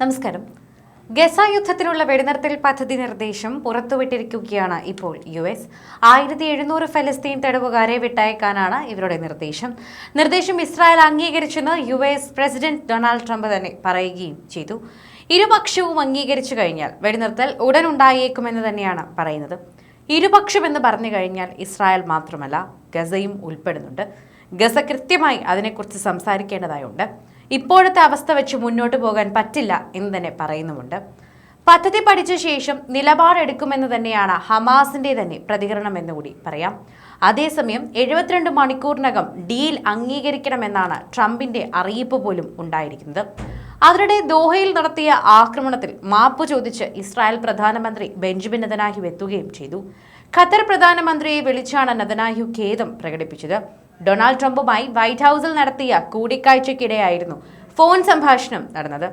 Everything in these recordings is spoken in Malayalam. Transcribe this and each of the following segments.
നമസ്കാരം. ഗസ യുദ്ധത്തിനുള്ള വെടിനിർത്തൽ പദ്ധതി നിർദ്ദേശം പുറത്തുവിട്ടിരിക്കുകയാണ് ഇപ്പോൾ യു എസ്. ആയിരത്തി എഴുന്നൂറ് ഫലസ്തീൻ തടവുകാരെ വിട്ടയക്കാനാണ് ഇവരുടെ നിർദ്ദേശം. നിർദ്ദേശം Israel അംഗീകരിച്ചെന്ന് U S president Donald Trump തന്നെ പറയുകയും ചെയ്തു. ഇരുപക്ഷവും അംഗീകരിച്ചു കഴിഞ്ഞാൽ വെടിനിർത്തൽ ഉടൻ ഉണ്ടായേക്കുമെന്ന് തന്നെയാണ് പറയുന്നത്. ഇരുപക്ഷം എന്ന് പറഞ്ഞു കഴിഞ്ഞാൽ ഇസ്രായേൽ മാത്രമല്ല ഗസയും ഉൾപ്പെടുന്നുണ്ട്. ഗസ കൃത്യമായി അതിനെക്കുറിച്ച് സംസാരിക്കേണ്ടതായുണ്ട്. ഇപ്പോഴത്തെ അവസ്ഥ വെച്ച് മുന്നോട്ട് പോകാൻ പറ്റില്ല എന്ന് തന്നെ പറയുന്നുമുണ്ട്. പദ്ധതി പഠിച്ച ശേഷം നിലപാടെടുക്കുമെന്ന് തന്നെയാണ് ഹമാസിന്റെ തന്നെ പ്രതികരണം എന്ന് കൂടി പറയാം. അതേസമയം എഴുപത്തിരണ്ട് മണിക്കൂറിനകം ഡീൽ അംഗീകരിക്കണമെന്നാണ് ട്രംപിന്റെ അറിയിപ്പ് പോലും ഉണ്ടായിരിക്കുന്നത്. അതിനിടെ ദോഹയിൽ നടത്തിയ ആക്രമണത്തിൽ മാപ്പ് ചോദിച്ച് ഇസ്രായേൽ പ്രധാനമന്ത്രി ബെഞ്ചമിൻ നെതനാഹു എത്തുകയും ചെയ്തു. ഖത്തർ പ്രധാനമന്ത്രിയെ വിളിച്ചാണ് നെതനാഹു ഖേദം പ്രകടിപ്പിച്ചത്. ഡൊണാൾഡ് ട്രംപുമായി വൈറ്റ് ഹൗസിൽ നടത്തിയ കൂടിക്കാഴ്ചയ്ക്കിടെയായിരുന്നു ഫോൺ സംഭാഷണം നടന്നത്.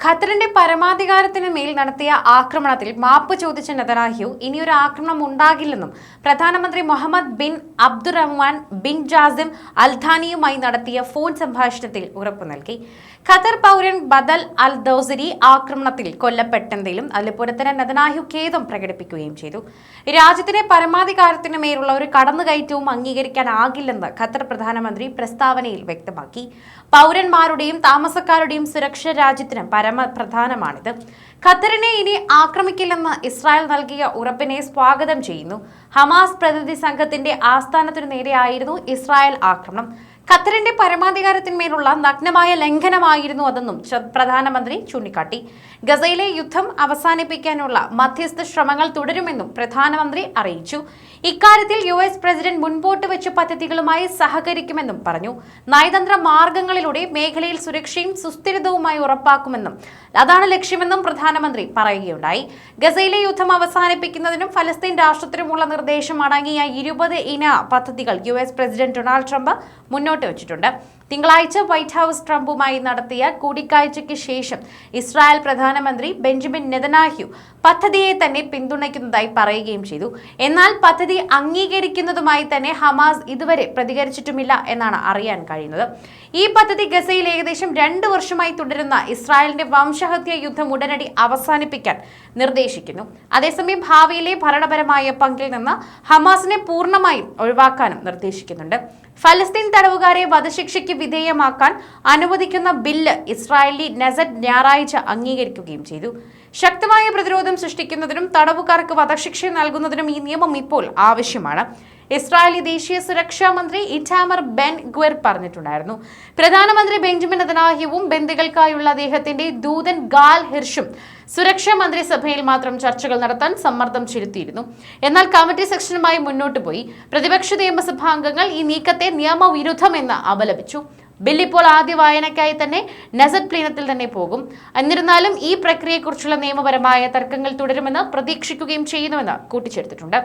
ഖത്തറിന്റെ പരമാധികാരത്തിന് മേൽ നടത്തിയ ആക്രമണത്തിൽ മാപ്പ് ചോദിച്ച നെതനാഹ്യു ഇനിയൊരു ആക്രമണം ഉണ്ടാകില്ലെന്നും പ്രധാനമന്ത്രി Mohammed bin Abdulrahman bin Jassim അൽധാനിയുമായി നടത്തിയ ഫോൺ സംഭാഷണത്തിൽ ഉറപ്പു നൽകി. ഖത്തർ പൗരൻ ബദൽ അൽ ദൌസരി ആക്രമണത്തിൽ കൊല്ലപ്പെട്ടെങ്കിലും അതുപോലെ തന്നെ നെതനാഹ്യു ഖേദം പ്രകടിപ്പിക്കുകയും ചെയ്തു. രാജ്യത്തിന്റെ പരമാധികാരത്തിന് മേലുള്ള ഒരു കടന്നുകയറ്റവും അംഗീകരിക്കാനാകില്ലെന്ന് ഖത്തർ പ്രധാനമന്ത്രി പ്രസ്താവനയിൽ വ്യക്തമാക്കി. പൗരന്മാരുടെയും താമസക്കാരുടെയും സുരക്ഷ രാജ്യത്തിന് പരമപ്രധാനമാണിത്. ഖത്തറിനെ ഇനി ആക്രമിക്കില്ലെന്ന് ഇസ്രായേൽ നൽകിയ ഉറപ്പിനെ സ്വാഗതം ചെയ്യുന്നു. ഹമാസ് പ്രതിനിധി സംഘത്തിന്റെ ആസ്ഥാനത്തിനു നേരെയായിരുന്നു ഇസ്രായേൽ ആക്രമണം. ഖത്തറിന്റെ പരമാധികാരത്തിന്മേലുള്ള നഗ്നമായ ലംഘനമായിരുന്നു അതെന്നും പ്രധാനമന്ത്രി ചൂണ്ടിക്കാട്ടി. ഗസയിലെ യുദ്ധം അവസാനിപ്പിക്കാനുള്ള മധ്യസ്ഥ ശ്രമങ്ങൾ തുടരുമെന്നും പ്രധാനമന്ത്രി അറിയിച്ചു. ഇക്കാര്യത്തിൽ യു എസ് പ്രസിഡന്റ് മുൻപോട്ട് വെച്ച പദ്ധതികളുമായി സഹകരിക്കുമെന്നും പറഞ്ഞു. നയതന്ത്ര മാർഗങ്ങളിലൂടെ മേഖലയിൽ സുരക്ഷയും സുസ്ഥിരതവുമായി ഉറപ്പാക്കുമെന്നും അതാണ് ലക്ഷ്യമെന്നും പ്രധാനമന്ത്രി പറയുകയുണ്ടായി. ഗസയിലെ യുദ്ധം അവസാനിപ്പിക്കുന്നതിനും ഫലസ്തീൻ രാഷ്ട്രത്തിനുമുള്ള നിർദ്ദേശം അടങ്ങിയ ഇരുപത് ഇന പദ്ധതികൾ U S president Donald Trump മുന്നോട്ട് വെച്ചിട്ടുണ്ട്. തിങ്കളാഴ്ച വൈറ്റ് ഹൌസ് ട്രംപുമായി നടത്തിയ കൂടിക്കാഴ്ചയ്ക്ക് ശേഷം ഇസ്രായേൽ പ്രധാനമന്ത്രി ബെഞ്ചമിൻ നെതനാഹ്യു പദ്ധതിയെ തന്നെ പിന്തുണയ്ക്കുന്നതായി പറയുകയും ചെയ്തു. എന്നാൽ പദ്ധതി അംഗീകരിക്കുന്നതുമായി തന്നെ ഹമാസ് ഇതുവരെ പ്രതികരിച്ചിട്ടുമില്ല എന്നാണ് അറിയാൻ കഴിയുന്നത്. ഈ പദ്ധതി ഗസയിൽ ഏകദേശം രണ്ട് വർഷമായി തുടരുന്ന ഇസ്രായേലിന്റെ വംശഹത്യ യുദ്ധം ഉടനടി അവസാനിപ്പിക്കാൻ നിർദ്ദേശിക്കുന്നു. അതേസമയം ഭാവിയിലെ ഭരണപരമായ പങ്കിൽ നിന്ന് ഹമാസിനെ പൂർണമായും ഒഴിവാക്കാനും നിർദ്ദേശിക്കുന്നുണ്ട്. ഫലസ്തീൻ തടവുകാരെ വധശിക്ഷയ്ക്ക് വിധേയമാക്കാൻ അനുവദിക്കുന്ന ബില്ല് ഇസ്രായേലി നെസറ്റ് ഞായറാഴ്ച അംഗീകരിക്കുകയും ചെയ്തു. ശക്തമായ പ്രതിരോധം സൃഷ്ടിക്കുന്നതിനും തടവുകാർക്ക് വധശിക്ഷ നൽകുന്നതിനും ഈ നിയമം ഇപ്പോൾ ആവശ്യമാണ്. ഇസ്രായേലി ദേശീയ സുരക്ഷാ മന്ത്രി ഇറ്റാമർ ബെൻ ഗ്വർ പറഞ്ഞിട്ടുണ്ടായിരുന്നു. പ്രധാനമന്ത്രി ബെഞ്ചമിൻ നെതനാഹ്യവും ബന്ദികൾക്കായുള്ള അദ്ദേഹത്തിന്റെ ദൂതൻ ഗാൽ ഹിർഷും സുരക്ഷാ മന്ത്രിസഭയിൽ മാത്രം ചർച്ചകൾ നടത്താൻ സമ്മർദ്ദം ചെലുത്തിയിരുന്നു. എന്നാൽ കമ്മിറ്റി സെക്ഷനുമായി മുന്നോട്ട് പോയി. പ്രതിപക്ഷ നിയമസഭാ അംഗങ്ങൾ ഈ നീക്കത്തെ നിയമവിരുദ്ധമെന്ന് അപലപിച്ചു. ബിൽ ഇപ്പോൾ ആദ്യ വായനയ്ക്കായി തന്നെ നെസറ്റ് പ്ലീനത്തിൽ തന്നെ പോകും. എന്നിരുന്നാലും ഈ പ്രക്രിയയെക്കുറിച്ചുള്ള നിയമപരമായ തർക്കങ്ങൾ തുടരുമെന്ന് പ്രതീക്ഷിക്കുകയും ചെയ്യുന്നുവെന്ന് കൂട്ടിച്ചേർത്തിട്ടുണ്ട്.